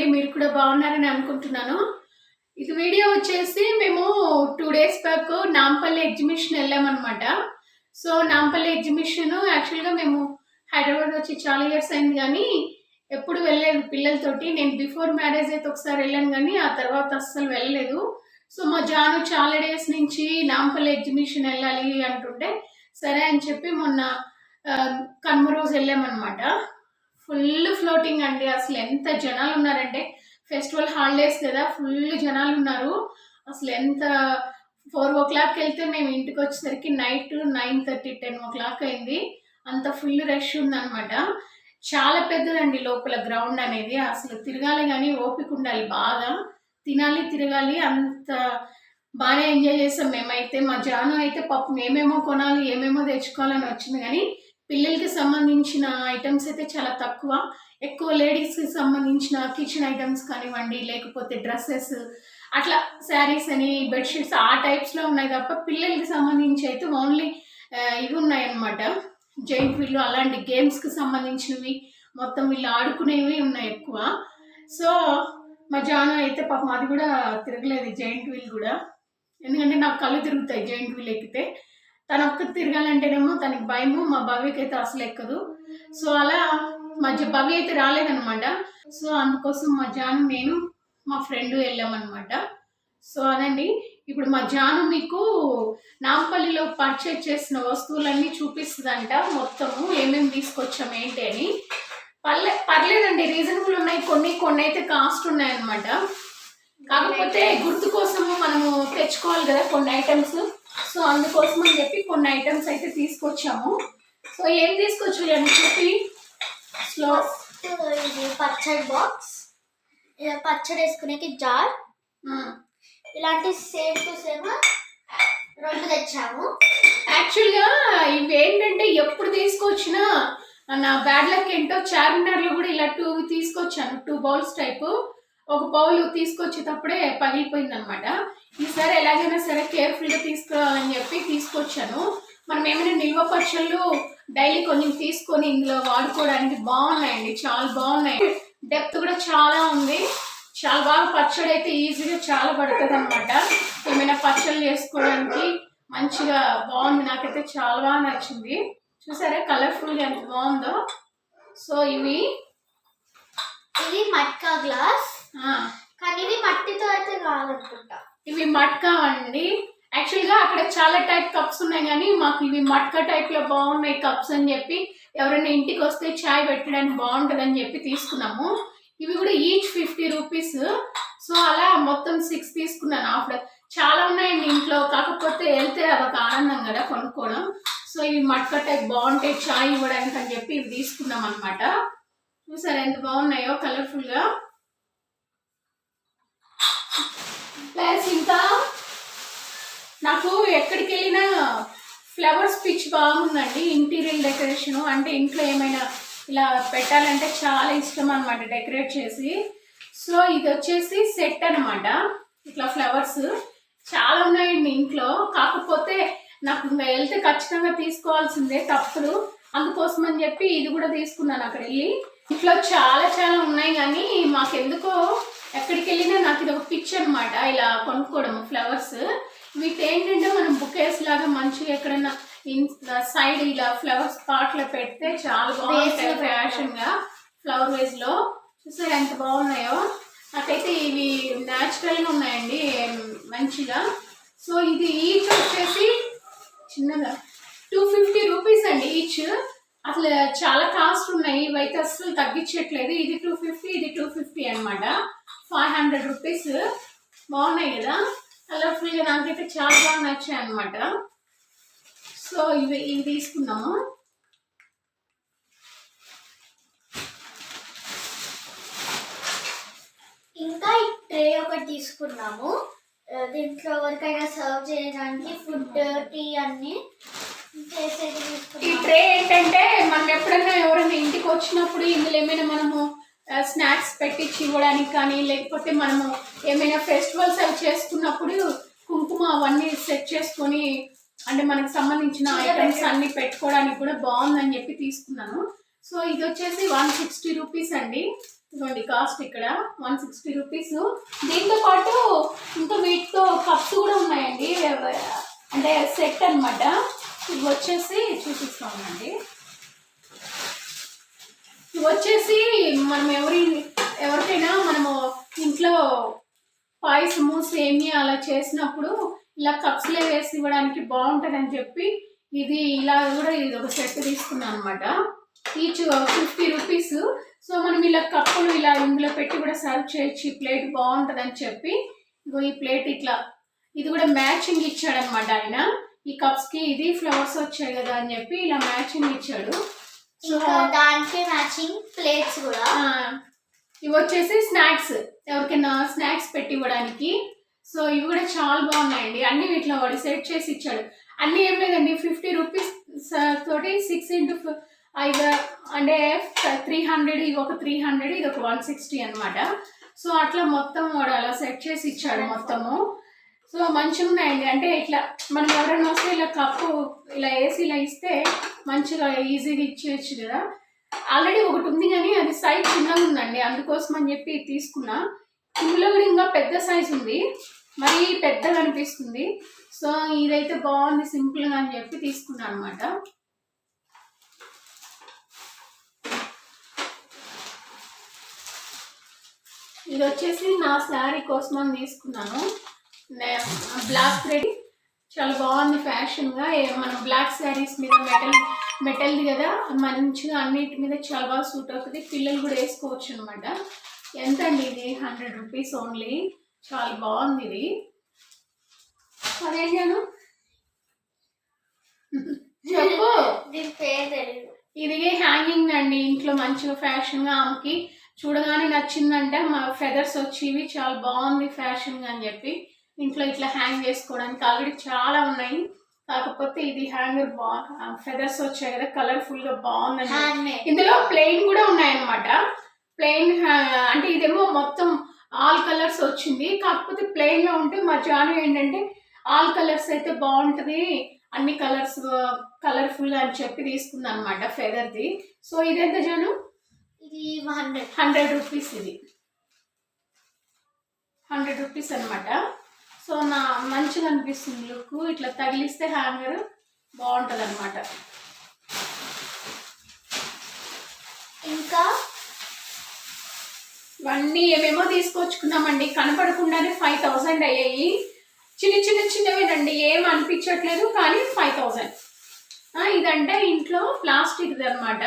అండి మీరు కూడా బాగున్నారని అనుకుంటున్నాను. ఇది వీడియో వచ్చేసి మేము two days back Nampally exhibition వెళ్ళామన్నమాట. సో నాంపల్లి ఎగ్జిబిషన్ యాక్చువల్గా మేము హైదరాబాద్ వచ్చి చాలా ఇయర్స్ అయింది కానీ ఎప్పుడు వెళ్ళలేదు పిల్లలతోటి. నేను బిఫోర్ మ్యారేజ్ అయితే ఒకసారి వెళ్ళాను కానీ ఆ తర్వాత అస్సలు వెళ్ళలేదు. సో మా జాను చాలా డేస్ నుంచి నాంపల్లి ఎగ్జిబిషన్ వెళ్ళాలి అంటుంటే సరే అని చెప్పి మొన్న కన్మ కనుమ రోజు వెళ్ళామన్నమాట. ఫుల్ ఫ్లోటింగ్ అండి. అసలు ఎంత జనాలు ఉన్నారంటే ఫెస్టివల్ హాలిడేస్ కదా ఫుల్ జనాలు ఉన్నారు. అసలు ఎంత ఫోర్ ఓ క్లాక్ వెళ్తే మేము ఇంటికి వచ్చేసరికి night nine thirty ten o'clock అయింది. అంత ఫుల్ రష్ ఉందన్నమాట. చాలా పెద్దదండి లోపల గ్రౌండ్ అనేది. అసలు తిరగాలి కానీ ఓపిక ఉండాలి బాగా తినాలి తిరగాలి. అంత బాగానే ఎంజాయ్ చేసాం మేమైతే. మా జాను అయితే పాపం ఏమేమో కొనాలి ఏమేమో తెచ్చుకోవాలని వచ్చింది కానీ పిల్లలకి సంబంధించిన ఐటమ్స్ అయితే చాలా తక్కువ. ఎక్కువ లేడీస్కి సంబంధించిన కిచెన్ ఐటమ్స్ కానివ్వండి లేకపోతే డ్రెస్సెస్ అట్లా శారీస్ అని బెడ్షీట్స్ ఆ టైప్స్లో ఉన్నాయి తప్ప పిల్లలకి సంబంధించి అయితే ఓన్లీ ఇవి ఉన్నాయన్నమాట. జైంట్ వీళ్ళు అలాంటి గేమ్స్కి సంబంధించినవి మొత్తం వీళ్ళు ఆడుకునేవి ఉన్నాయి ఎక్కువ. సో మా జాను అయితే పాపం అది కూడా తిరగలేదు జైంట్ వీల్ కూడా. ఎందుకంటే నాకు కళ్ళు తిరుగుతాయి జైంట్ వీల్ ఎక్కితే. తన ఒక్క తిరగాలంటేనేమో తనకి భయము మా భవ్యకి అయితే అసలు ఎక్కదు. సో అలా మధ్య భవ్య అయితే రాలేదనమాట సో అందుకోసం మా జాను నేను మా ఫ్రెండ్ వెళ్ళామన్నమాట. సో అదండి. ఇప్పుడు మా జాను మీకు నాంపల్లిలో పర్చేజ్ చేసిన వస్తువులన్నీ చూపిస్తుందంట. మొత్తము ఏమేమి తీసుకొచ్చాం ఏంటి అని. పర్లే పర్లేదండి. రీజనబుల్ ఉన్నాయి. కొన్ని కొన్ని అయితే కాస్ట్ ఉన్నాయన్నమాట. కాకపోతే గుర్తు కోసము మనము తెచ్చుకోవాలి కదా కొన్ని ఐటమ్స్ సో అందుకోసం అని చెప్పి కొన్ని ఐటమ్స్ అయితే తీసుకొచ్చాము. సో ఏం తీసుకొచ్చు అని చెప్పి? స్లో ఇది పచ్చడి బాక్స్ ఇలా పచ్చడి వేసుకునేకి జార్ ఇలాంటి సేమ్ టు సేమ్ రెండు తెచ్చాము. యాక్చువల్గా ఇవి ఏంటంటే ఎప్పుడు తీసుకొచ్చినా నా బ్యాడ్ లక్ ఏంటో చార్మినార్లో కూడా ఇలా టూ తీసుకొచ్చాను. టూ బౌల్స్ టైపు ఒక పౌలు తీసుకొచ్చేటప్పుడే పగిలిపోయింది అనమాట ఈసారి ఎలాగైనా సరే కేర్ఫుల్గా తీసుకురావాలని చెప్పి తీసుకొచ్చాను. మనం ఏమైనా నిల్వ పచ్చళ్ళు డైలీ కొంచెం తీసుకొని ఇందులో వాడుకోవడానికి బాగున్నాయండి. చాలా బాగున్నాయి. డెప్త్ కూడా చాలా ఉంది. చాలా బాగా పచ్చడి అయితే ఈజీగా చాలా పడుతుంది అనమాట ఏమైనా పచ్చళ్ళు చేసుకోవడానికి మంచిగా బాగుంది. నాకైతే చాలా బాగా నచ్చింది. చూసారా కలర్ఫుల్గా ఎంత బాగుందో. సో ఇవి ఇది మట్కా గ్లాస్ కానీ ఇది మట్టితో అయితే కాదనుకుంటా. ఇవి మట్కా అండి యాక్చువల్గా అక్కడ చాలా టైప్ కప్స్ ఉన్నాయి కానీ మాకు ఇవి మట్కా టైప్లో బాగున్నాయి కప్స్ అని చెప్పి ఎవరైనా ఇంటికి వస్తే చాయ్ పెట్టడానికి బాగుంటుంది అని చెప్పి తీసుకున్నాము. ఇవి కూడా ఈచ్ ఫిఫ్టీ రూపీస్ సో అలా మొత్తం సిక్స్ తీసుకున్నాను. ఆఫ్టర్ చాలా ఉన్నాయండి ఇంట్లో. కాకపోతే వెళ్తే అదొక ఆనందం కదా కొనుక్కోవడం. సో ఇవి మట్కా టైప్ బాగుంటాయి చాయ్ ఇవ్వడానికి అని చెప్పి ఇవి తీసుకున్నాం అనమాట చూసారా ఎంత బాగున్నాయో కలర్ఫుల్గా ప్లస్ ఇంకా నాకు ఎక్కడికి వెళ్ళినా ఫ్లవర్స్ పిచ్ బాగుందండి ఇంటీరియర్ డెకరేషన్. అంటే ఇంట్లో ఏమైనా ఇలా పెట్టాలంటే చాలా ఇష్టం అనమాట డెకరేట్ చేసి. సో ఇది వచ్చేసి సెట్ అన్నమాట ఇట్లా ఫ్లవర్స్. చాలా ఉన్నాయండి ఇంట్లో. కాకపోతే నాకు ఇంకా వెళ్తే ఖచ్చితంగా తీసుకోవాల్సిందే తప్పులు. అందుకోసం అని చెప్పి ఇది కూడా తీసుకున్నాను అక్కడ వెళ్ళి. ఇంట్లో చాలా చాలా ఉన్నాయి కానీ మాకెందుకో ఎక్కడికి వెళ్ళినా నాకు ఇది ఒక పిచ్ అనమాట ఇలా కొనుక్కోవడం ఫ్లవర్స్. వీటి ఏంటంటే మనం బుకేస్ లాగా మంచిగా ఎక్కడైనా సైడ్ ఇలా ఫ్లవర్స్ పాట్లో పెడితే చాలా బాగుంటాయి Vase లో ఫ్యాషన్గా ఫ్లవర్ వేస్లో చూసారు ఎంత బాగున్నాయో? నాకైతే ఇవి న్యాచురల్గా ఉన్నాయండి మంచిగా. సో ఇది ఈచ్ వచ్చేసి చిన్నగా టూ ఫిఫ్టీ రూపీస్ అండి ఈచ్. అసలు చాలా కాస్ట్ ఉన్నాయి ఇవైతే అసలు తగ్గించట్లేదు. ఇది టూ ఫిఫ్టీ ఇది టూ ఫిఫ్టీ అనమాట ఫైవ్ హండ్రెడ్ రూపీస్ బాగున్నాయి కదా? కలర్ఫుల్గా నాకైతే చాలా బాగా నచ్చాయి అనమాట సో ఇవి ఇవి తీసుకున్నాము ఇంకా ఈ ట్రే ఒకటి తీసుకున్నాము దీంట్లో ఎవరికైనా సర్వ్ చేయడానికి ఫుడ్ టీ అన్ని చేసేది ఈ ట్రే ఏంటంటే మనం ఎప్పుడైనా ఎవరైనా ఇంటికి వచ్చినప్పుడు ఇందులో ఏమైనా మనము స్నాక్స్ పెట్టించి ఇవ్వడానికి కానీ లేకపోతే మనము ఏమైనా ఫెస్టివల్స్ అవి చేసుకున్నప్పుడు కుంకుమ అవన్నీ సెట్ చేసుకొని అంటే మనకు సంబంధించిన ఐటమ్స్ అన్ని పెట్టుకోవడానికి కూడా బాగుందని చెప్పి తీసుకున్నాను. సో ఇది వచ్చేసి వన్ సిక్స్టీ రూపీస్ అండి. ఇదిగోండి కాస్ట్ ఇక్కడ వన్ సిక్స్టీ రూపీస్ దీంతో పాటు ఇంకా వీటితో కప్స్ కూడా ఉన్నాయండి. అంటే సెట్ అన్నమాట. ఇవి వచ్చేసి చూపిస్తామండి ఇవి వచ్చేసి మనం ఎవరి ఎవరికైనా మనము ఇంట్లో పాయసము సేమియా అలా చేసినప్పుడు ఇలా కప్స్లో వేసి ఇవ్వడానికి బాగుంటుందని చెప్పి ఇది ఇలా కూడా ఇది ఒక సెట్ తీసుకున్నాను అనమాట ఈచ్ ఫిఫ్టీ రూపీస్. సో మనం ఇలా కప్పులు ఇలా ఇందులో పెట్టి కూడా సర్వ్ చేయొచ్చు. ఈ ప్లేట్ బాగుంటుందని చెప్పి ఇగో ఈ ప్లేట్ ఇట్లా. ఇది కూడా మ్యాచింగ్ ఇచ్చాడనమాట ఆయన. ఈ కప్స్కి ఇది ఫ్లవర్స్ వచ్చాయి కదా అని చెప్పి ఇలా మ్యాచింగ్ ఇచ్చాడు. ఇంకా దానికి మ్యాచింగ్ ప్లేట్స్ కూడా. ఇవి వచ్చేసి స్నాక్స్. ఎవరికైనా స్నాక్స్ పెట్టి ఇవ్వడానికి. సో ఇవి కూడా చాలా బాగున్నాయండి. అన్ని వీటిలో వాడు సెట్ చేసి ఇచ్చాడు. అన్ని ఏం లేదండి. ఫిఫ్టీ రూపీస్ తోటి సిక్స్ ఇంటూ ఐదు అంటే త్రీ హండ్రెడ్ ఇది ఒక త్రీ హండ్రెడ్ ఇది ఒక వన్ సిక్స్టీ అనమాట సో అట్లా మొత్తం వాడు అలా సెట్ చేసి ఇచ్చాడు మొత్తము. సో మంచిగా ఉన్నాయండి అంటే ఇట్లా మనం ఎవరైనా వస్తే ఇలా కప్పు ఇలా వేసి ఇలా ఇస్తే మంచిగా ఈజీగా ఇచ్చేయచ్చు కదా. ఆల్రెడీ ఒకటి ఉంది కానీ అది సైజ్ చిన్నగా ఉందండి. అందుకోసం అని చెప్పి తీసుకున్నా. ఇందులో కూడా ఇంకా పెద్ద సైజ్ ఉంది. మరీ పెద్దగా అనిపిస్తుంది. సో ఇదైతే బాగుంది సింపుల్గా అని చెప్పి తీసుకున్నాను అనమాట ఇది వచ్చేసి నా శారీ కోసం అని తీసుకున్నాను. బ్లాక్ థ్రెడ్ చాలా బాగుంది ఫ్యాషన్గా మన బ్లాక్ శారీస్ మీద మెటల్ మెటల్ది కదా మంచిగా అన్నిటి మీద చాలా బాగా సూట్ అవుతుంది. పిల్లలు కూడా వేసుకోవచ్చు అనమాట ఎంత అండి ఇది? హండ్రెడ్ రూపీస్ ఓన్లీ చాలా బాగుంది ఇది. అదేంటాను చెప్పు. ఇది హ్యాంగింగ్ అండి. ఇంట్లో మంచిగా ఫ్యాషన్గా ఆమెకి. చూడగానే నచ్చిందంటే. మా ఫెదర్స్ వచ్చి ఇవి. చాలా బాగుంది ఫ్యాషన్గా అని చెప్పి. ఇంట్లో ఇట్లా హ్యాంగ్ చేసుకోవడానికి ఆల్రెడీ చాలా ఉన్నాయి. కాకపోతే ఇది హ్యాంగర్ బా ఫెదర్స్ వచ్చాయి కదా కలర్ఫుల్గా బాగుందండి హ్యాండ్ మేడ్ ఇందులో ప్లెయిన్ కూడా ఉన్నాయన్నమాట. ప్లెయిన్ అంటే ఇదేమో మొత్తం ఆల్ కలర్స్ వచ్చింది. కాకపోతే ప్లెయిన్లో ఉంటే మా జాను ఏంటంటే ఆల్ కలర్స్ అయితే బాగుంటది. అన్ని కలర్స్ కలర్ఫుల్ అని చెప్పి తీసుకుంది అనమాట ఫెదర్ది సో ఇదెంత జాను? ఇది హండ్రెడ్ హండ్రెడ్ రూపీస్ ఇది. హండ్రెడ్ రూపీస్ అనమాట సో నా మంచిగా అనిపిస్తుంది లుక్. ఇట్లా తగిలిస్తే హ్యాంగర్ బాగుంటుంది అనమాట ఇంకా? ఇవన్నీ ఏమేమో తీసుకొచ్చుకున్నామండి. కనపడకుండానే ఫైవ్ థౌసండ్ అయ్యాయి. చిన్న చిన్న చిన్నవేనండి. ఏం అనిపించట్లేదు కానీ ఫైవ్ థౌసండ్ ఇదంటే ఇంట్లో ప్లాస్టిక్ అనమాట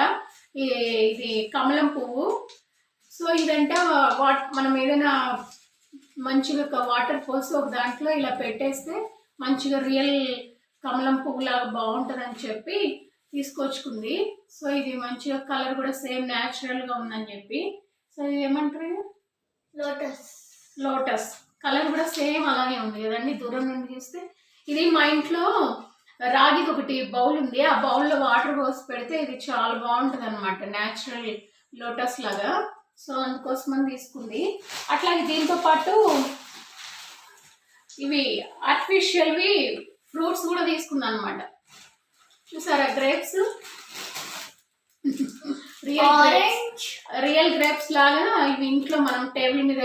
ఇది కమలం పువ్వు. సో ఇదంటే వాట్ మనం ఏదైనా మంచిగా ఒక వాటర్ పోసి ఒక దాంట్లో ఇలా పెట్టేస్తే మంచిగా రియల్ కమలం పువ్వు లాగా బాగుంటుందని చెప్పి తీసుకొచ్చుకుంది. సో ఇది మంచిగా కలర్ కూడా సేమ్ న్యాచురల్గా ఉందని చెప్పి. సో ఇది ఏమంటారు? లోటస్ లోటస్ కలర్ కూడా సేమ్ అలాగే ఉంది కదండి. దూరం నుండి చూస్తే ఇది మా ఇంట్లో రాగిది ఒకటి బౌల్ ఉంది. ఆ బౌల్లో వాటర్ పోసి పెడితే ఇది చాలా బాగుంటుంది అనమాట న్యాచురల్ లోటస్ లాగా. సో అందుకోసమని తీసుకుంది. అట్లాగే దీంతో పాటు ఇవి ఆర్టిఫిషియల్వి ఫ్రూట్స్ కూడా తీసుకుంది అనమాట చూసారా grapes? Real grapes. Orange real grapes లాగా ఇవి ఇంట్లో మనం టేబుల్ మీద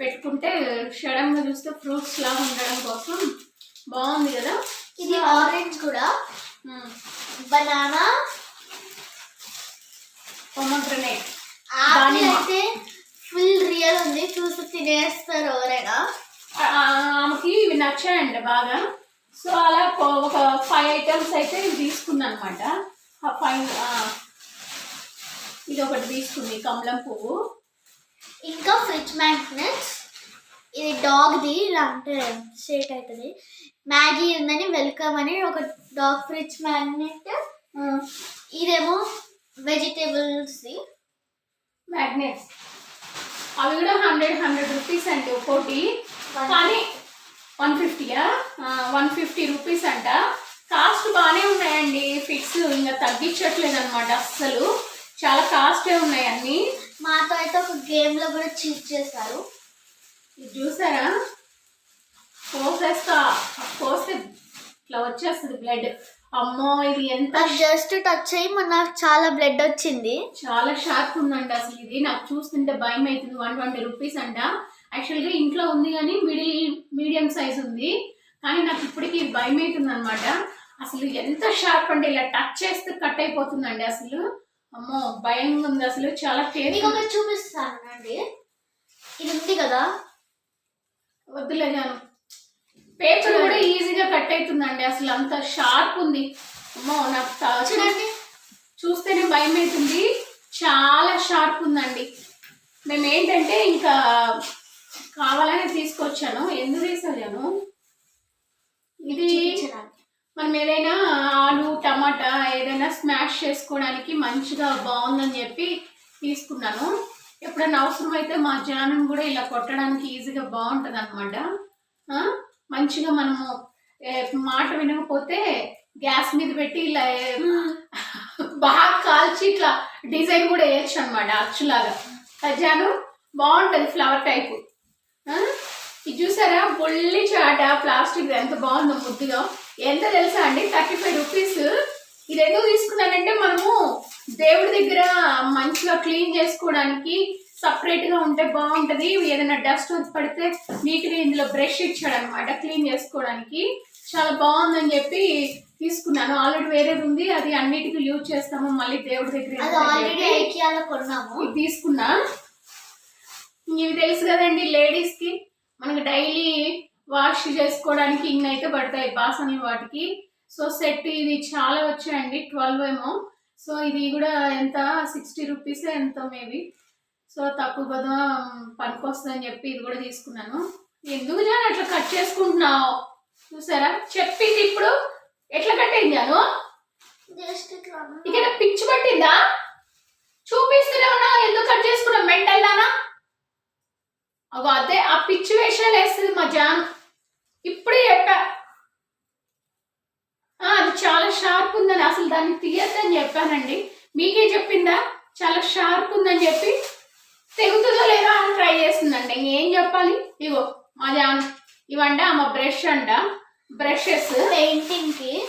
పెట్టుకుంటే షడన్గా చూస్తే ఫ్రూట్స్ లాగా ఉండడం కోసం బాగుంది కదా? ఇది ఆరెంజ్ కూడా. Banana pomegranate apple. అయితే ఫుల్ రియల్ ఉంది. చూసి తినేస్తారు ఎవరైనా ఆ- ఆ- ఆమెకి ఇవి నచ్చాయండి బాగా. సో అలా ఒక- ఫైవ్ ఐటమ్స్ అయితే తీసుకుంది అనమాట ఫైవ్ ఇది ఒకటి తీసుకుంది కమలం పువ్వు. ఇంకా ఫ్రిడ్జ్ మ్యాగ్నెట్స్ ఇది డాగ్ది ఇలా అంటే షేక్ అవుతుంది మ్యాగీ ఉందని వెల్కమ్ అని ఒక డాగ్ ఫ్రిడ్జ్ మ్యాగ్నెట్ ఇదేమో వెజిటేబుల్స్ది మ్యాగ్నెట్స్ అవి కూడా హండ్రెడ్ హండ్రెడ్ రూపీస్ అండి ఒక్కోటి కానీ వన్ ఫిఫ్టీయా వన్ ఫిఫ్టీ రూపీస్ అంట. కాస్ట్ బాగానే ఉన్నాయండి ఫిక్స్ ఇంకా తగ్గించట్లేదు అనమాట అస్సలు. చాలా కాస్టే ఉన్నాయి అన్నీ. మాతో అయితే ఒక గేమ్లో కూడా చీట్ చేశారు. ఇది చూసారా? పోసేస్తా పోస్తే ఇట్లా వచ్చేస్తుంది బ్లడ్ అమ్మో ఇది ఎంత జస్ట్ టచ్ అయ్యి మన చాలా బ్లడ్ వచ్చింది. చాలా షార్ప్ ఉందండి అసలు ఇది. నాకు చూస్తుంటే భయం అవుతుంది వన్ ట్వంటీ రూపీస్ అంట. యాక్చువల్గా ఇంట్లో ఉంది కానీ మిడిల్ మీడియం సైజ్ ఉంది. కానీ నాకు ఇప్పటికి భయం అవుతుంది అనమాట అసలు ఎంత షార్ప్ అంటే ఇలా టచ్ చేస్తే కట్ అయిపోతుందండి అసలు. అమ్మో భయంగా ఉంది అసలు. చాలా మీకు కేర్ ఒకటి చూపిస్తాను అండి ఇది ఉంది కదా? వద్దులే జాను. పేపర్ కూడా ఈజీగా కట్ అవుతుందండి అసలు అంత షార్ప్ ఉంది. అమ్మో నాకు చూడండి. చూస్తేనే భయం అవుతుంది చాలా షార్ప్ ఉందండి. మేము ఏంటంటే ఇంకా కావాలని తీసుకొచ్చాను. ఎందుకు తీసుకొచ్చాను ఇది. మనం ఏదైనా ఆలు టమాటా ఏదైనా స్మాష్ చేసుకోవడానికి మంచిగా బాగుందని చెప్పి తీసుకున్నాను. ఎప్పుడైనా అవసరం అయితే మా జానం కూడా ఇలా కొట్టడానికి ఈజీగా బాగుంటుంది అనమాట మంచిగా మనము మాట వినకపోతే గ్యాస్ మీద పెట్టి ఇలా బాగా కాల్చి ఇట్లా డిజైన్ కూడా వేయచ్చు అనమాట అచ్చులాగా. సజ్జాను బాగుంటుంది ఫ్లవర్ టైపు. ఇది చూసారా? బొల్లి చాట ప్లాస్టిక్ ఎంత బాగుందో ముద్దుగా. ఎంత తెలుసా అండి? Thirty five rupees. ఇది ఎందుకు తీసుకున్నానంటే మనము దేవుడి దగ్గర మంచిగా క్లీన్ చేసుకోవడానికి సపరేట్గా ఉంటే బాగుంటది. ఏదైనా డస్ట్ పడితే నీట్గా ఇందులో బ్రష్ ఇచ్చాడు అనమాట క్లీన్ చేసుకోవడానికి. చాలా బాగుందని చెప్పి తీసుకున్నాను. ఆల్రెడీ వేరేది ఉంది. అది అన్నిటికీ యూజ్ చేస్తాము. మళ్ళీ దేవుడి దగ్గర తీసుకున్నా. ఇవి తెలుసు కదండి లేడీస్కి. మనకి డైలీ వాష్ చేసుకోవడానికి ఇన్ని అయితే పడతాయి బాసనలు వాటికి. సో సెట్ ఇది చాలా వచ్చాయండి. ట్వెల్వ్ ఏమో. సో ఇది కూడా ఎంత? సిక్స్టీ రూపీస్ ఎంతో మేబీ. సో తక్కువ కదా పనికొస్తుందని చెప్పి ఇది కూడా తీసుకున్నాను. ఎందుకు జాను అట్లా కట్ చేసుకుంటున్నావు? చూసారా? చెప్పింది ఇప్పుడు ఎట్లా జస్ట్ ఇట్లా ఇక్కడ పిచ్చి పట్టిందా? చూపిస్తూనే ఉన్నా ఎందుకు కట్ చేసుకున్నా మెంటల్ దానా? అగో అదే ఆ పిచ్చి వేషాలు వేస్తుంది మా జాన్. ఇప్పుడే చెప్పా. అది చాలా షార్ప్ ఉందని అసలు దాన్ని తీయద్దని చెప్పానండి. మీకే చెప్పిందా? చాలా షార్ప్ ఉందని చెప్పి. తెగుతుందో లేదో అని ట్రై చేస్తుందండి ఇంకేం చెప్పాలి? ఇగో మా జాన్ ఇవంట మా బ్రష్ అంట. బ్రషెస్ పెయింటింగ్కి.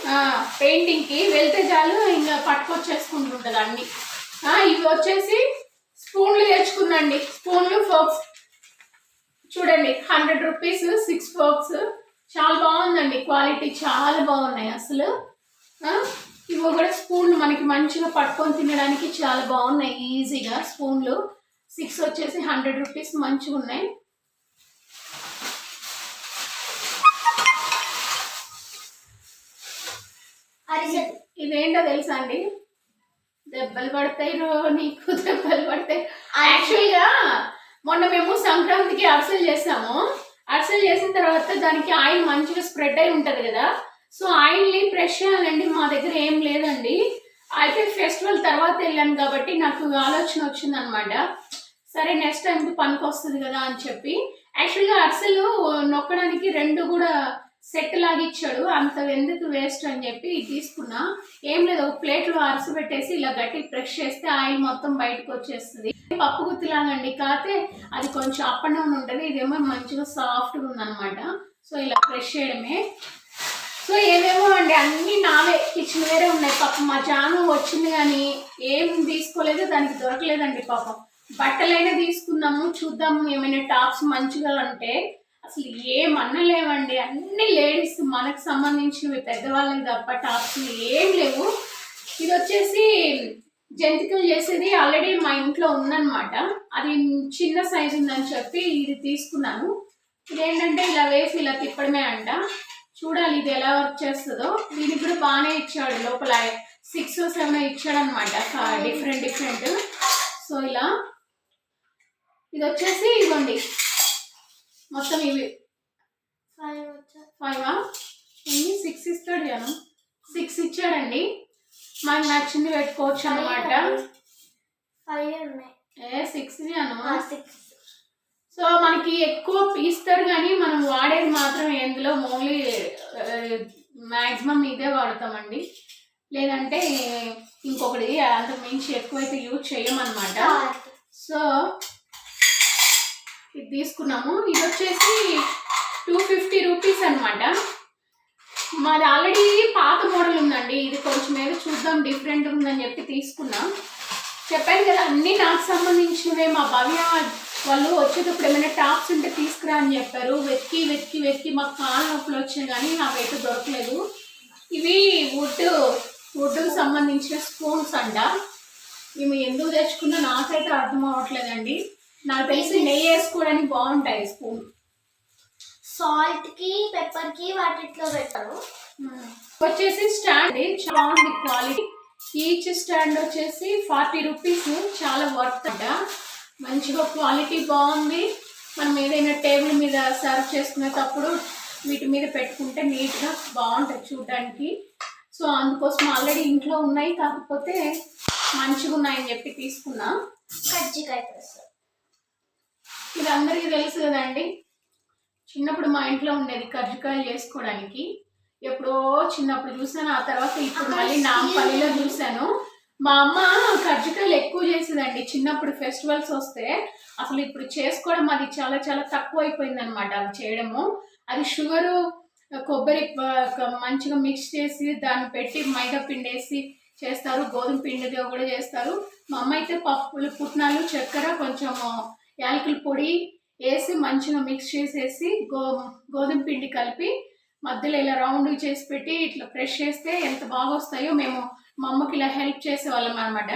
పెయింటింగ్కి వెళ్తే చాలు ఇంకా పట్టుకొచ్చేసుకుంటుంటది అన్ని. ఆ, ఇవి వచ్చేసి స్పూన్లు తెచ్చుకుందండి. స్పూన్లు ఫోక్స్ చూడండి హండ్రెడ్ రూపీస్ సిక్స్ ఫోక్స్ చాలా బాగుందండి. క్వాలిటీ చాలా బాగున్నాయి అసలు. ఇవి కూడా స్పూన్లు మనకి మంచిగా పట్టుకొని తినడానికి చాలా బాగున్నాయి. ఈజీగా స్పూన్లు. సిక్స్ వచ్చేసి హండ్రెడ్ రూపీస్ మంచిగా ఉన్నాయి. ఇదేంటో తెలుసా అండి? దెబ్బలు పడతాయి రో నీకు దెబ్బలు పడతాయి. యాక్చువల్గా మొన్న మేము సంక్రాంతికి అరిసెలు చేసాము. అరిసెలు చేసిన తర్వాత దానికి ఆయిల్ మంచిగా స్ప్రెడ్ అయి ఉంటుంది కదా. సో ఆయిల్ని ప్రెష్ చేయాలండి మా దగ్గర ఏం లేదండి. అయితే ఫెస్టివల్ తర్వాత వెళ్ళాను కాబట్టి నాకు ఆలోచన వచ్చిందనమాట. సరే నెక్స్ట్ టైంకి పనికి వస్తుంది కదా అని చెప్పి యాక్చువల్గా అరిసెలు నొక్కడానికి రెండు కూడా సెట్ లాగా ఇచ్చాడు. అంత ఎందుకు వేస్ట్ అని చెప్పి తీసుకున్నా. ఏం లేదు ఒక ప్లేట్లో అరసి పెట్టేసి ఇలా గట్టి ప్రెష్ చేస్తే ఆయిల్ మొత్తం బయటకు వచ్చేస్తుంది. పప్పు గుత్తిలాగండి కాకపోతే అది కొంచెం అప్ అండ్ డౌన్ ఉంటుంది. ఇదేమో మంచిగా సాఫ్ట్గా ఉందన్నమాట. సో ఇలా ప్రెష్ చేయడమే. సో ఏమేమో అండి అన్నీ నావే. కిచెన్ వేరే ఉన్నాయి. పాపం మా జాను వచ్చింది కానీ ఏం తీసుకోలేదు దానికి దొరకలేదండి పాపం. బట్టలైనా తీసుకుందాము చూద్దాము ఏమైనా టాప్స్ మంచిగా అంటే అసలు ఏమన్నా లేవండి. అన్ని లేడీస్ మనకు సంబంధించినవి పెద్దవాళ్ళకి తప్ప టాప్స్ ఏం లేవు. ఇది వచ్చేసి జంతికలు చేసేది ఆల్రెడీ మా ఇంట్లో ఉందన్నమాట. అది చిన్న సైజు ఉందని చెప్పి ఇది తీసుకున్నాను. ఇదేంటంటే ఇలా వేసి ఇలా తిప్పడమే అంట. చూడాలి ఇది ఎలా వర్క్ చేస్తుందో. దీనికి కూడా బాగానే ఇచ్చాడు. లోపల సిక్స్ సెవెన్ ఇచ్చాడు అనమాట డిఫరెంట్ డిఫరెంట్ సో ఇలా ఇది వచ్చేసి ఇవ్వండి. మొత్తం ఇవి. ఫైవ్ ఫైవ్ ఎన్ని సిక్స్ ఇస్తాడు జనం. సిక్స్ ఇచ్చాడండి. మనకు నచ్చింది పెట్టుకోవచ్చు అనమాట ఏ సిక్స్ జనం సో మనకి ఎక్కువ ఇస్తారు కానీ మనం వాడేది మాత్రం ఎందులో ఓన్లీ మ్యాక్సిమం ఇదే వాడతామండి. లేదంటే ఇంకొకటి అంతకు మించి ఎక్కువైతే యూజ్ చేయమన్నమాట. సో ఇది తీసుకున్నాము. ఇది వచ్చేసి టూ ఫిఫ్టీ రూపీస్ అనమాట మాది ఆల్రెడీ పాత మోడల్ ఉందండి. ఇది కొంచెం ఏదో చూద్దాం డిఫరెంట్ ఉందని చెప్పి తీసుకున్నాం. చెప్పాను కదా అన్నీ నాకు సంబంధించినవే. మా భవ్య వాళ్ళు వచ్చేటప్పుడు ఏమైనా టాప్స్ ఉంటే తీసుకురా అని చెప్పారు. వెతికి వెతికి వెతికి మాకు కాళ్ళ నొప్పులు వచ్చాయి కానీ అవైతే దొరకలేదు. ఇవి వుడ్ వుడ్కి సంబంధించిన స్పూన్స్ అంట. ఇవి ఎందుకు తెచ్చుకున్నా నాకైతే అర్థం అవ్వట్లేదండి. నాకు తెలిసి నెయ్యి వేసుకోవడానికి బాగుంటాయి స్పూన్. సాల్ట్కి పెప్పర్కి వాటిట్లో పెట్టరు. వచ్చేసి స్టాండ్ చాలా బాగుంది క్వాలిటీ. ఈచ్ స్టాండ్ వచ్చేసి ఫార్టీ రూపీస్. చాలా వర్త్ అంట. మంచిగా క్వాలిటీ బాగుంది. మనం ఏదైనా టేబుల్ మీద సర్వ్ చేసుకునేటప్పుడు వీటి మీద పెట్టుకుంటే నీట్గా బాగుంటుంది చూడడానికి. సో అందుకోసం ఆల్రెడీ ఇంట్లో ఉన్నాయి. కాకపోతే మంచిగా ఉన్నాయని చెప్పి తీసుకున్నా. కజ్జికాయ ప్రెస్ ఇది అందరికీ తెలుసు కదండి. చిన్నప్పుడు మా ఇంట్లో ఉండేది కర్జికాయలు చేసుకోవడానికి. ఎప్పుడో చిన్నప్పుడు చూసాను ఆ తర్వాత ఇప్పుడు మళ్ళీ నా నాంపల్లిలో చూసాను. మా అమ్మ కర్జికాయలు ఎక్కువ చేసేదండి. చిన్నప్పుడు ఫెస్టివల్స్ వస్తే అసలు ఇప్పుడు చేసుకోవడం అది చాలా చాలా తక్కువ అయిపోయింది అనమాట అది చేయడము. అది షుగరు కొబ్బరి మంచిగా మిక్స్ చేసి దాన్ని పెట్టి మైదా పిండి వేసి చేస్తారు. గోధుమ పిండితో కూడా చేస్తారు. మా అమ్మ అయితే పప్పులు పుట్నాలు చక్కెర కొంచెం యాలకుల పొడి వేసి మంచిగా మిక్స్ చేసేసి గో గోధుమ పిండి కలిపి మధ్యలో ఇలా రౌండ్ చేసి పెట్టి ఇట్లా ప్రెస్ చేస్తే ఎంత బాగా వస్తాయో మేము మా అమ్మకి ఇలా హెల్ప్ చేసేవాళ్ళం అనమాట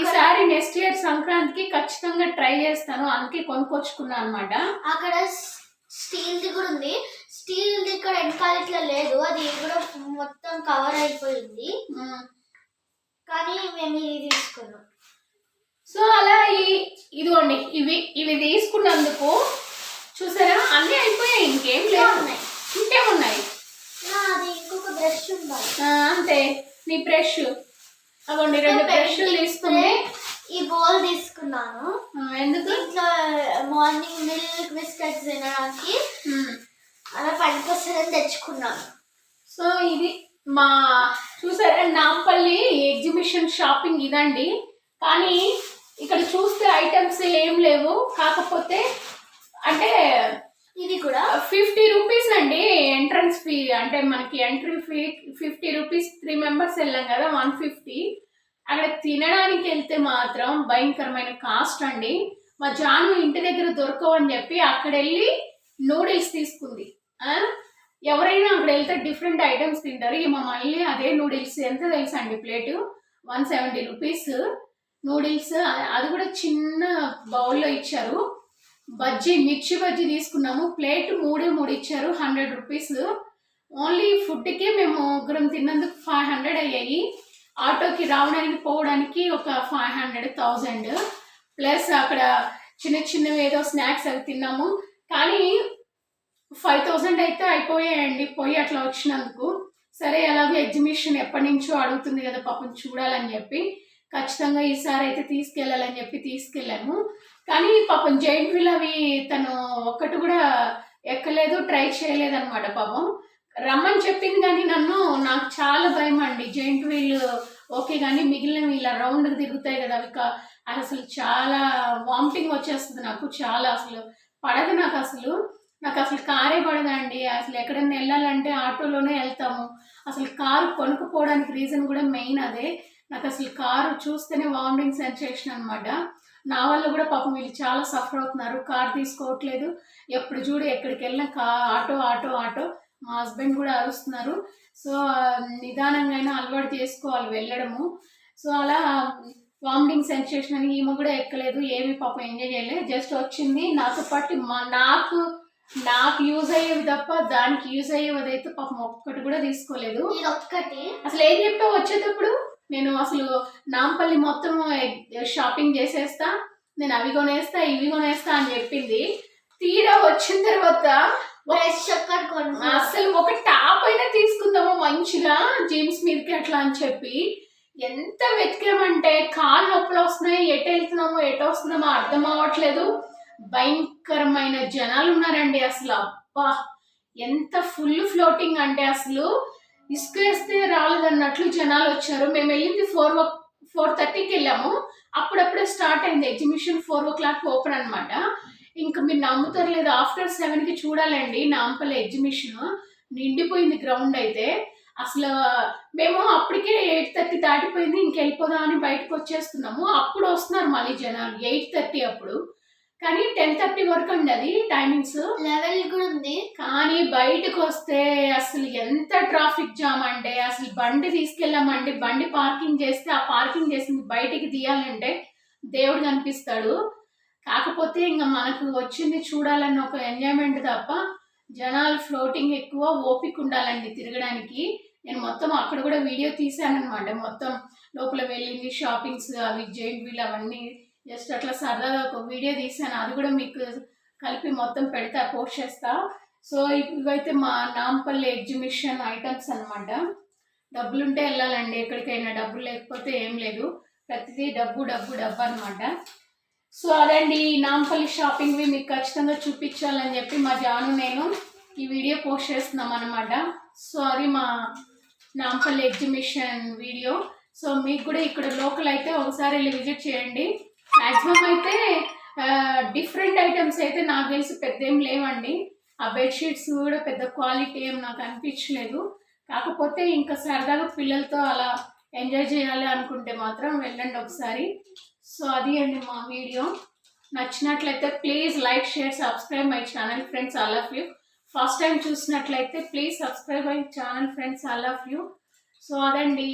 ఈసారి నెక్స్ట్ ఇయర్ సంక్రాంతికి ఖచ్చితంగా ట్రై చేస్తాను. అందుకే కొనుక్కొచ్చుకున్నాను అనమాట అక్కడ స్టీల్ ది కూడా ఉంది. స్టీల్ ది ఇక్కడ వెనకాల ఇట్లా లేదు. అది కూడా మొత్తం కవర్ అయిపోయింది. కానీ మేము ఇది తీసుకున్నాం. సో అలా ఈ ఇదిగోండి ఇవి ఇవి తీసుకున్నందుకు చూసారా? అన్నీ అయిపోయాయి ఇంకేం ఇంకా ఉన్నాయి ఇంకేమున్నాయి? నా అది ఇంకొక బ్రష్ ఉండాలి. ఆ, అంతే. నీ బ్రష్. అదిగోండి రెండు బ్రష్లు తీసుకుంది. ఈ బౌల్ తీసుకున్నాను. ఎందుకు? దీంట్లో మార్నింగ్ మిల్క్ బిస్కెట్స్ తినడానికి. అలా పనికొస్తుందని తెచ్చుకున్నాను. సో ఇది మా చూసారా నాంపల్లి ఎగ్జిబిషన్ షాపింగ్ ఇదండి. కానీ ఇక్కడ చూస్తే ఐటమ్స్ ఏం లేవు. కాకపోతే అంటే ఇది కూడా. ఫిఫ్టీ రూపీస్ అండి ఎంట్రన్స్ ఫీ అంటే మనకి entry fee fifty rupees three members వెళ్ళాం కదా వన్ ఫిఫ్టీ అక్కడ తినడానికి వెళ్తే మాత్రం భయంకరమైన కాస్ట్ అండి. మా జాను ఇంటి దగ్గర దొరకవని చెప్పి అక్కడ వెళ్ళి నూడిల్స్ తీసుకుంది? ఎవరైనా అక్కడ వెళ్తే డిఫరెంట్ ఐటమ్స్ తింటారు. ఇక మా మళ్ళీ అదే నూడిల్స్ ఎంత తెలుసా అండి plate one seventy rupees noodles అది కూడా చిన్న బౌల్లో ఇచ్చారు. బజ్జీ మిర్చి బజ్జీ తీసుకున్నాము. ప్లేట్ మూడే మూడు ఇచ్చారు హండ్రెడ్ రూపీస్. ఓన్లీ ఫుడ్కే మేము ముగ్గురం తిన్నందుకు ఫైవ్ హండ్రెడ్ అయ్యాయి. ఆటోకి రావడానికి పోవడానికి ఒక ఫైవ్ హండ్రెడ్ థౌజండ్. ప్లస్ అక్కడ చిన్న చిన్నవి ఏదో స్నాక్స్ అవి తిన్నాము. కానీ ఫైవ్ థౌజండ్ అయితే అయిపోయాయండి పోయి అట్లా వచ్చినందుకు. సరే ఎలాగో ఎగ్జిబిషన్ ఎప్పటి నుంచో అడుగుతుంది కదా పాపం చూడాలని చెప్పి. ఖచ్చితంగా ఈసారి అయితే తీసుకెళ్ళాలని చెప్పి తీసుకెళ్ళాము. కానీ పాపం జైంట్ వీల్ అవి తను ఒక్కటి కూడా ఎక్కలేదు ట్రై చేయలేదు అనమాట పాపం. రమ్మని చెప్పింది కానీ నన్ను నాకు చాలా భయం అండి. జైంట్ వీల్ ఓకే కానీ మిగిలినవి ఇలా రౌండ్ తిరుగుతాయి కదా అవి అసలు చాలా వామిటింగ్ వచ్చేస్తుంది నాకు చాలా అసలు పడదు నాకు అసలు. నాకు అసలు కారే పడదండి. అసలు ఎక్కడైనా వెళ్ళాలంటే ఆటోలోనే వెళ్తాము. అసలు కారు కొనుక్కోవడానికి రీజన్ కూడా మెయిన్ అదే. నాకు అసలు కారు చూస్తేనే వామిటింగ్ సెన్సేషన్ అనమాట నా వల్ల కూడా పాపం వీళ్ళు చాలా సఫర్ అవుతున్నారు. కార్ తీసుకోవట్లేదు. ఎప్పుడు చూడు ఎక్కడికి వెళ్ళినా కా ఆటో ఆటో ఆటో. మా హస్బెండ్ కూడా అరుస్తున్నారు. సో నిదానంగా అయినా అలవాటు చేసుకోవాలి వెళ్ళడము. సో అలా వామిటింగ్ సెన్సేషన్ అని ఈమె కూడా ఎక్కలేదు. ఏమి పాపం ఎంజాయ్ చేయలేదు జస్ట్ వచ్చింది. నాతో పాటు మా నాకు నాకు యూజ్ అయ్యేవి తప్ప దానికి యూజ్ అయ్యేది అయితే పాపం ఒక్కటి కూడా తీసుకోలేదు. ఒక్కటి అసలు ఏం చెప్పావు వచ్చేటప్పుడు నేను అసలు నాంపల్లి మొత్తం షాపింగ్ చేసేస్తా నేను అవి కొనేస్తా ఇవి కొనేస్తా అని చెప్పింది. తీరా వచ్చిన తర్వాత అసలు ఒక టాప్ అయినా తీసుకుందాము మంచిగా జీన్స్ మీదకి అట్లా అని చెప్పి. ఎంత వెతికామంటే కాళ్ళు నొప్పులు వస్తున్నాయి ఎటు వెళ్తున్నామో ఎటు వస్తున్నామో అర్థం అవ్వట్లేదు. భయంకరమైన జనాలు ఉన్నారండి అసలు. అబ్బా ఎంత ఫుల్ ఫ్లోటింగ్ అంటే అసలు ఇసుక వేస్తే రాలేదన్నట్లు జనాలు వచ్చారు. మేము వెళ్ళింది ఫోర్ ఓ ఫోర్ థర్టీకి వెళ్ళాము. అప్పుడప్పుడే స్టార్ట్ అయింది exhibition four o'clock open అనమాట ఇంకా మీరు నమ్ముతారు లేదు ఆఫ్టర్ సెవెన్కి చూడాలండి నాంపల్లి ఎగ్జిబిషన్. నిండిపోయింది గ్రౌండ్ అయితే. అసలు మేము అప్పటికే ఎయిట్ థర్టీ దాటిపోయింది ఇంకెళ్ళిపోదాం అని బయటకు వచ్చేస్తున్నాము. అప్పుడు వస్తున్నారు మళ్ళీ జనాలు ఎయిట్ థర్టీ అప్పుడు. కానీ టెన్ థర్టీ వరకు అండి అది టైమింగ్స్ లెవెల్ కూడా ఉంది. కానీ బయటకు వస్తే అసలు ఎంత ట్రాఫిక్ జామ్ అంటే అసలు బండి తీసుకెళ్ళామండి బండి పార్కింగ్ చేస్తే ఆ పార్కింగ్ చేసింది బయటికి తీయాలంటే దేవుడు కనిపిస్తాడు. కాకపోతే ఇంకా మనకు వచ్చింది చూడాలని ఒక ఎంజాయ్మెంట్ తప్ప జనాలు ఫ్లోటింగ్ ఎక్కువ ఓపిక ఉండాలండి తిరగడానికి. నేను మొత్తం అక్కడ కూడా వీడియో తీశానమాట మొత్తం లోపల వెళ్ళింది షాపింగ్స్ అవి జైంట్ వీల్ అవన్నీ జస్ట్ అట్లా సరదాగా ఒక వీడియో తీసాను అది కూడా మీకు కలిపి మొత్తం పెడతా పోస్ట్ చేస్తా. సో ఇవైతే మా నాంపల్లి ఎగ్జిబిషన్ ఐటమ్స్ అనమాట డబ్బులుంటే వెళ్ళాలండి ఎక్కడికైనా డబ్బులు లేకపోతే ఏం లేదు. ప్రతిదీ డబ్బు డబ్బు డబ్బు అనమాట సో అదండి ఈ నాంపల్లి షాపింగ్వి మీకు ఖచ్చితంగా చూపించాలని చెప్పి మా జాను నేను ఈ వీడియో పోస్ట్ చేస్తున్నాం అనమాట సో అది మా నాంపల్లి ఎగ్జిబిషన్ వీడియో. సో మీకు కూడా ఇక్కడ లోకల్ అయితే ఒకసారి వెళ్ళి విజిట్ చేయండి. మ్యాక్సిమం అయితే డిఫరెంట్ ఐటమ్స్ అయితే నాకు తెలిసి పెద్ద ఏం లేవండి. ఆ బెడ్షీట్స్ కూడా పెద్ద క్వాలిటీ ఏం నాకు అనిపించలేదు. కాకపోతే ఇంకా సరదాగా పిల్లలతో అలా ఎంజాయ్ చేయాలి అనుకుంటే మాత్రం వెళ్ళండి ఒకసారి. సో అది అండి మా వీడియో నచ్చినట్లయితే please like share subscribe my channel friends I love you first time చూసినట్లయితే please subscribe my channel friends I love you so అదండి.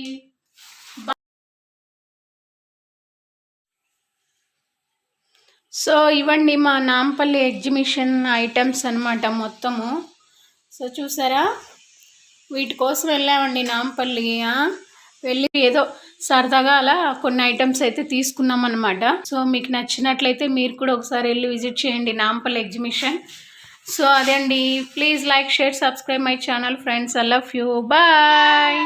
సో ఇవ్వండి మా నాంపల్లి ఎగ్జిబిషన్ ఐటమ్స్ అనమాట మొత్తము. సో చూసారా? వీటి కోసం వెళ్ళామండి నాంపల్లి. వెళ్ళి ఏదో సరదాగా అలా కొన్ని ఐటమ్స్ అయితే తీసుకున్నాం అనమాట సో మీకు నచ్చినట్లయితే మీరు కూడా ఒకసారి వెళ్ళి విజిట్ చేయండి నాంపల్లి ఎగ్జిబిషన్. సో అదే అండి. Please like share subscribe my channel friends. I love you. Bye.